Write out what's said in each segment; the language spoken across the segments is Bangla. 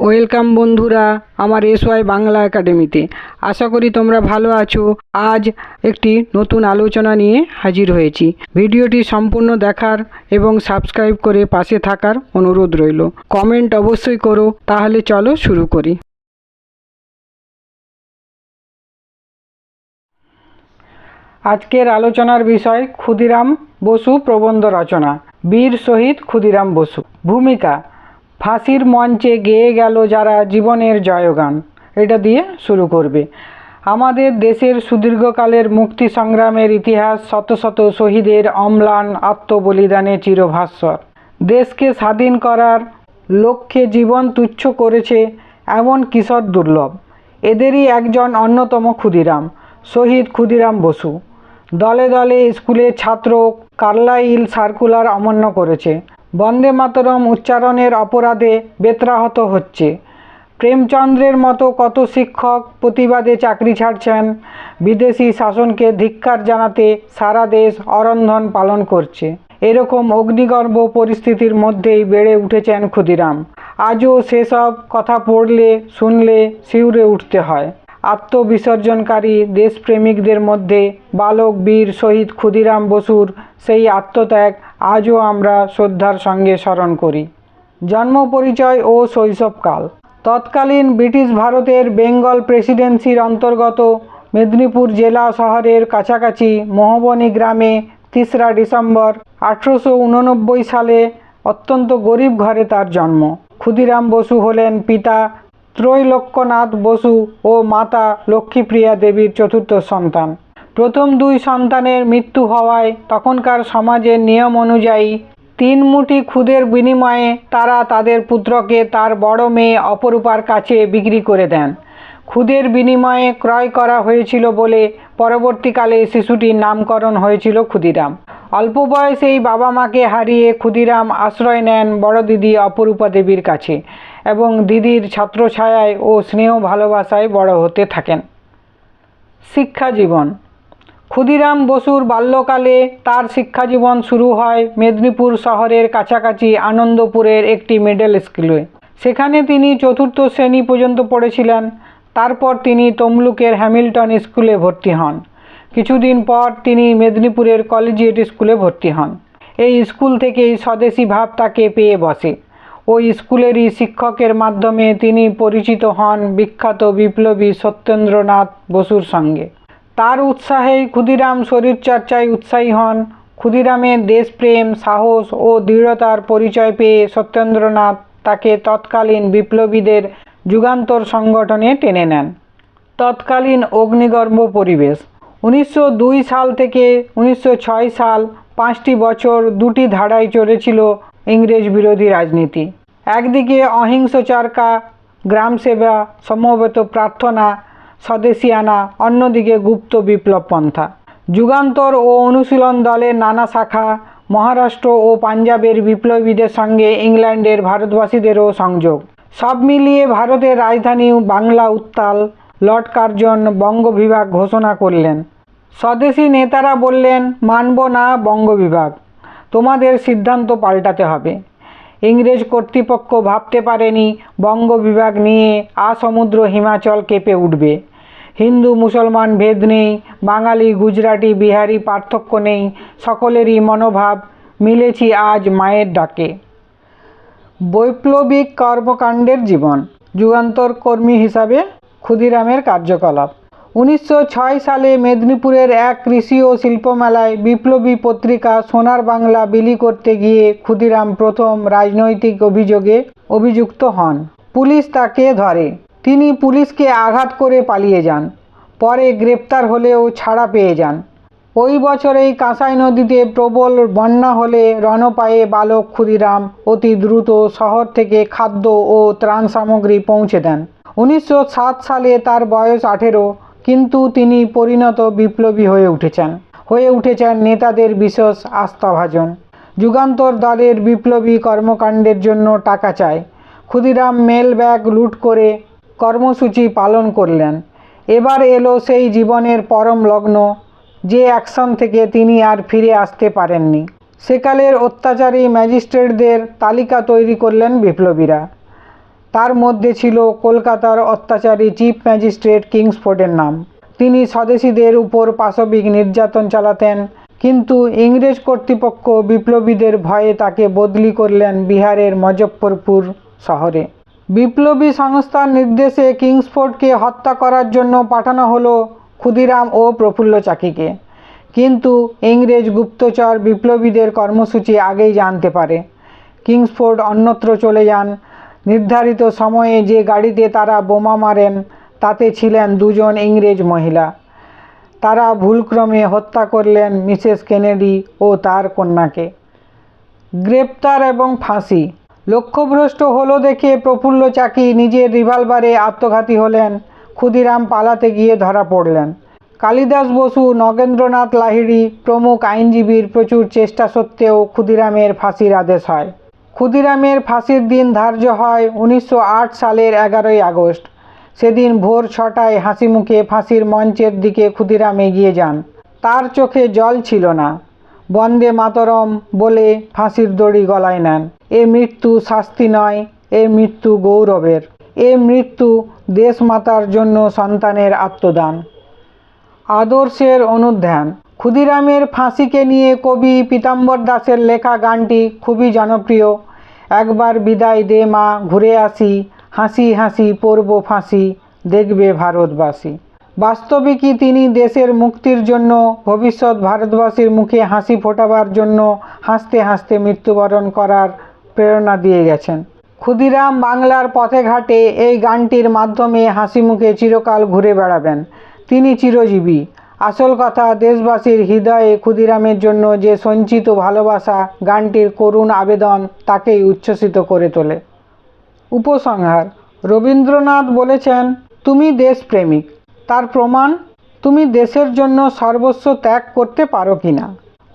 ওয়েলকাম বন্ধুরা আমার এস ওয়াই বাংলা একাডেমিতে। আশা করি তোমরা ভালো আছো। আজ একটি নতুন আলোচনা নিয়ে হাজির হয়েছি। ভিডিওটি সম্পূর্ণ দেখার এবং সাবস্ক্রাইব করে পাশে থাকার অনুরোধ রইল। কমেন্ট অবশ্যই করো, তাহলে চলো শুরু করি। আজকের আলোচনার বিষয় ক্ষুদিরাম বসু প্রবন্ধ রচনা। বীর শহীদ ক্ষুদিরাম বসু। ভূমিকা ফাঁসির মঞ্চে গেয়ে গেল যারা জীবনের জয়গান। এটা দিয়ে শুরু করবে। আমাদের দেশের সুদীর্ঘকালের মুক্তি সংগ্রামের ইতিহাস শত শত শহীদের অম্লান আত্মবলিদানে চিরভাস্বর দেশকে স্বাধীন করার লক্ষ্যে জীবন তুচ্ছ করেছে এমন কিশোর দুর্লভ। এদেরই একজন অন্যতম ক্ষুদিরাম, শহীদ ক্ষুদিরাম বসু। দলে দলে স্কুলের ছাত্র কার্লাইল সার্কুলার অমান্য করেছে। বন্দে মাতরম উচ্চারণের অপরাধে বেত্রাহত হচ্ছে। প্রেমচন্দ্রের মতো কত শিক্ষক প্রতিবাদে চাকরি ছাড়ছেন, বিদেশি শাসনকে ধিক্কার জানাতে সারা দেশ অরন্ধন পালন করছে। এরকম অগ্নিগর্ভ পরিস্থিতির মধ্যেই বেড়ে উঠেছেন ক্ষুদিরাম। আজও সেসব কথা পড়লে, শুনলে শিউরে উঠতে হয়। আত্মবিসর্জনকারী দেশপ্রেমিকদের মধ্যে বালক বীর শহীদ ক্ষুদিরাম বসুর সেই আত্মত্যাগ আজও আমরা শ্রদ্ধার সঙ্গে স্মরণ করি। জন্ম পরিচয় ও শৈশবকাল। তৎকালীন ব্রিটিশ ভারতের বেঙ্গল প্রেসিডেন্সির অন্তর্গত মেদিনীপুর জেলা শহরের কাছাকাছি মহবনী গ্রামে তিসরা ডিসেম্বর আঠেরোশো উননব্বই সালে অত্যন্ত গরিব ঘরে তার জন্ম। ক্ষুদিরাম বসু হলেন পিতা ত্রৈলোক্যনাথ বসু ও মাতা লক্ষ্মীপ্রিয়া দেবীর চতুর্থ সন্তান। প্রথম দুই সন্তানের মৃত্যু হওয়ায় তখনকার সমাজের নিয়ম অনুযায়ী তিন মুঠি খুদের বিনিময়ে তারা তাদের পুত্রকে তার বড় মেয়ে অপরূপার কাছে বিক্রি করে দেন। খুদের বিনিময়ে ক্রয় করা হয়েছিল বলে পরবর্তীকালে শিশুটির নামকরণ হয়েছিল ক্ষুদিরাম। অল্প বয়সেই বাবা মাকে হারিয়ে ক্ষুদিরাম আশ্রয় নেন বড় দিদি অপরূপা দেবীর কাছে এবং দিদির ছত্রছায়ায় ও স্নেহ ভালোবাসায় বড় হতে থাকেন। শিক্ষা জীবন ক্ষুদিরাম বসুর বাল্যকালে তার শিক্ষাজীবন শুরু হয় মেদিনীপুর শহরের কাছাকাছি আনন্দপুরের একটি মিডল স্কুলে সেখানে তিনি চতুর্থ শ্রেণি পর্যন্ত পড়েছিলেন। তারপর তিনি তমলুকের হ্যামিল্টন স্কুলে ভর্তি হন। কিছুদিন পর তিনি মেদিনীপুরের কলেজিয়েট স্কুলে ভর্তি হন। এই স্কুল থেকেই স্বদেশী ভাব তাকে পেয়ে বসে। ওই স্কুলেরই শিক্ষকের মাধ্যমে তিনি পরিচিত হন বিখ্যাত বিপ্লবী সত্যেন্দ্রনাথ বসুর সঙ্গে। তার উৎসাহেই ক্ষুদিরাম শরীরচর্চায় উৎসাহী হন। ক্ষুদিরামের দেশপ্রেম, সাহস ও দৃঢ়তার পরিচয় পেয়ে সত্যেন্দ্রনাথ তাকে তৎকালীন বিপ্লবীদের যুগান্তর সংগঠনে টেনে নেন। তৎকালীন অগ্নিগর্ভ পরিবেশ। উনিশশো দুই সাল থেকে উনিশশো ছয় সাল পাঁচটি বছর দুটি ধারায় চলেছিল ইংরেজ বিরোধী রাজনীতি। একদিকে অহিংস চরকা গ্রামসেবা, সমবেত প্রার্থনা স্বদেশিয়ানা, অন্যদিকে গুপ্ত বিপ্লব পন্থা। যুগান্তর ও অনুশীলন দলের নানা শাখা, মহারাষ্ট্র ও পাঞ্জাবের বিপ্লবীদের সঙ্গে ইংল্যান্ডের ভারতবাসীদেরও সংযোগ। সব মিলিয়ে ভারতের রাজধানী বাংলা উত্তাল লর্ড কার্জন বঙ্গ বিভাগ ঘোষণা করলেন। স্বদেশী নেতারা বললেন, মানব না বঙ্গ বিভাগ তোমাদের সিদ্ধান্ত পাল্টাতে হবে। ইংরেজ কর্তৃপক্ষ ভাবতে পারেনি বঙ্গ বিভাগ নিয়ে আসমুদ্র হিমাচল কেঁপে উঠবে। হিন্দু, মুসলমান ভেদ নেই বাঙালি, গুজরাটি, বিহারি, পার্থক্য নেই, সকলেরই মনোভাব, মিলেছি আজ মায়ের ডাকে। বৈপ্লবিক কর্মকাণ্ডের জীবন, যুগান্তর কর্মী হিসাবে ক্ষুদিরামের কার্যকলাপ। উনিশশো ছয় সালে মেদিনীপুরের এক কৃষি ও শিল্পমেলায় বিপ্লবী পত্রিকা সোনার বাংলা বিলি করতে গিয়ে ক্ষুদিরাম প্রথম রাজনৈতিক অভিযোগে অভিযুক্ত হন। পুলিশ তাকে ধরে। তিনি পুলিশকে আঘাত করে পালিয়ে যান, পরে গ্রেপ্তার হলেও ছাড়া পেয়ে যান। ওই বছরেই কাঁসাই নদীতে প্রবল বন্যা হলে রণপায়ে বালক ক্ষুদিরাম অতি দ্রুত শহর থেকে খাদ্য ও ত্রাণ সামগ্রী পৌঁছে দেন। উনিশশো সাত সালে তার বয়স আঠেরো, কিন্তু তিনি পরিণত বিপ্লবী হয়ে উঠেছেন। হয়ে উঠেছেন নেতাদের বিশেষ আস্থাভাজন। যুগান্তর দলের বিপ্লবী কর্মকাণ্ডের জন্য টাকা চায়। ক্ষুদিরাম মেল ব্যাগ লুট করে কর্মসূচি পালন করলেন। এবার এলো সেই জীবনের পরম লগ্ন, যে অ্যাকশন থেকে তিনি আর ফিরে আসতে পারেননি। সেকালের অত্যাচারী ম্যাজিস্ট্রেটদের তালিকা তৈরি করলেন বিপ্লবীরা। তার মধ্যে ছিল কলকাতার অত্যাচারী চিফ ম্যাজিস্ট্রেট কিংসফোর্ডের নাম। তিনি স্বদেশীদের উপর পাশবিক নির্যাতন চালাতেন, কিন্তু ইংরেজ কর্তৃপক্ষ বিপ্লবীদের ভয়ে তাকে বদলি করলেন বিহারের মজফ্ফরপুর শহরে। বিপ্লবী সংস্থার নির্দেশে কিংসফোর্ডকে হত্যা করার জন্য পাঠানো হলো ক্ষুদিরাম ও প্রফুল্ল চাকিকে। কিন্তু ইংরেজ গুপ্তচর বিপ্লবীদের কর্মসূচি আগেই জানতে পারে। কিংসফোর্ড অন্যত্র চলে যান। নির্ধারিত সময়ে যে গাড়িতে তারা বোমা মারেন, তাতে ছিলেন দুজন ইংরেজ মহিলা। তারা ভুলক্রমে হত্যা করলেন মিসেস কেনেডি ও তার কন্যাকে। গ্রেপ্তার এবং ফাঁসি লক্ষ্যভ্রষ্ট হলো দেখে প্রফুল্ল চাকি নিজের রিভলভারে আত্মঘাতী হলেন, ক্ষুদিরাম পালাতে গিয়ে ধরা পড়লেন। কালিদাস বসু, নগেন্দ্রনাথ লাহিড়ী প্রমুখ আইনজীবীর প্রচুর চেষ্টা সত্ত্বেও ক্ষুদিরামের ফাঁসির আদেশ হয়। ক্ষুদিরামের ফাঁসির দিন ধার্য হয় উনিশশো আট সালের এগারোই আগস্ট। সেদিন ভোর ছটায় হাসি মুখে ফাঁসির মঞ্চের দিকে ক্ষুদিরাম এগিয়ে যান। তার চোখে জল ছিল না। বন্দে মাতরম বলে ফাঁসির দড়ি গলায় নেন। এ মৃত্যু শাস্তি নয়, এ মৃত্যু গৌরবের। এ মৃত্যু দেশমাতার জন্য সন্তানের আত্মদান। আদর্শের অনুধ্যান। ক্ষুদিরামের ফাঁসিকে নিয়ে কবি পীতাম্বর দাসের লেখা গানটি খুবই জনপ্রিয়। একবার বিদায় দে মা, ঘুরে আসি, হাসি হাসি পড়ব ফাঁসি, দেখবে ভারতবাসী। বাস্তবিকই তিনি দেশের মুক্তির জন্য, ভবিষ্যৎ ভারতবাসীর মুখে হাসি ফোটাবার জন্য হাসতে হাসতে মৃত্যুবরণ করার প্রেরণা দিয়ে গেছেন। ক্ষুদিরাম বাংলার পথে ঘাটে এই গানটির মাধ্যমে হাসি মুখে চিরকাল ঘুরে বেড়াবেন। তিনি চিরজীবী। আসল কথা, দেশবাসীর হৃদয়ে ক্ষুদিরামের জন্য যে সঞ্চিত ভালোবাসা গানটির করুণ আবেদন তাকেই উচ্ছ্বসিত করে তোলে। উপসংহার, রবীন্দ্রনাথ বলেছেন, তুমি দেশপ্রেমিক। তার প্রমাণ তুমি দেশের জন্য সর্বস্ব ত্যাগ করতে পারো কি না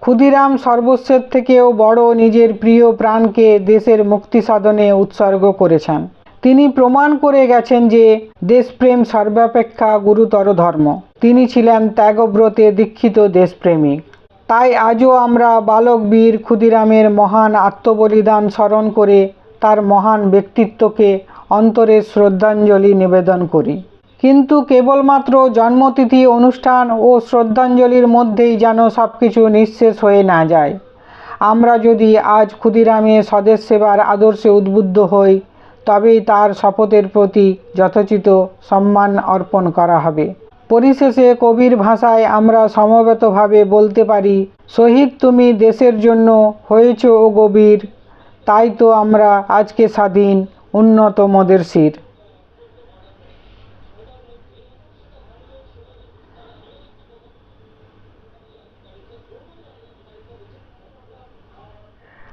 ক্ষুদিরাম সর্বস্বের থেকেও বড় নিজের প্রিয় প্রাণকে দেশের মুক্তি সাধনে উৎসর্গ করেছেন। তিনি প্রমাণ করে গেছেন যে দেশপ্রেম সর্বাপেক্ষা গুরুতর ধর্ম। তিনি ছিলেন ত্যাগব্রতে দীক্ষিত দেশপ্রেমিক। তাই আজও আমরা বালক বীর ক্ষুদিরামের মহান আত্মবলিদান স্মরণ করে তার মহান ব্যক্তিত্বকে অন্তরে শ্রদ্ধাঞ্জলি নিবেদন করি। কিন্তু কেবলমাত্র জন্মতিথি, অনুষ্ঠান ও শ্রদ্ধাঞ্জলির মধ্যেই যেন সব কিছু নিঃশেষ হয়ে না যায়। আমরা যদি আজ ক্ষুদিরামের স্বদেশ সেবার আদর্শে উদ্বুদ্ধ হই, তবেই তার শপথের প্রতি যথোচিত সম্মান অর্পণ করা হবে। পরিশেষে কবির ভাষায় আমরা সমবেতভাবে বলতে পারি শহীদ তুমি দেশের জন্য হয়েছ ও গভীর, তাই তো আমরা আজকে স্বাধীন উন্নত মদের শির।